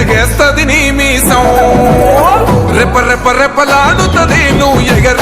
తిరగేస్తది నీ మీసం. రెప రెప రెపలాడుతది నువ్వు ఎగర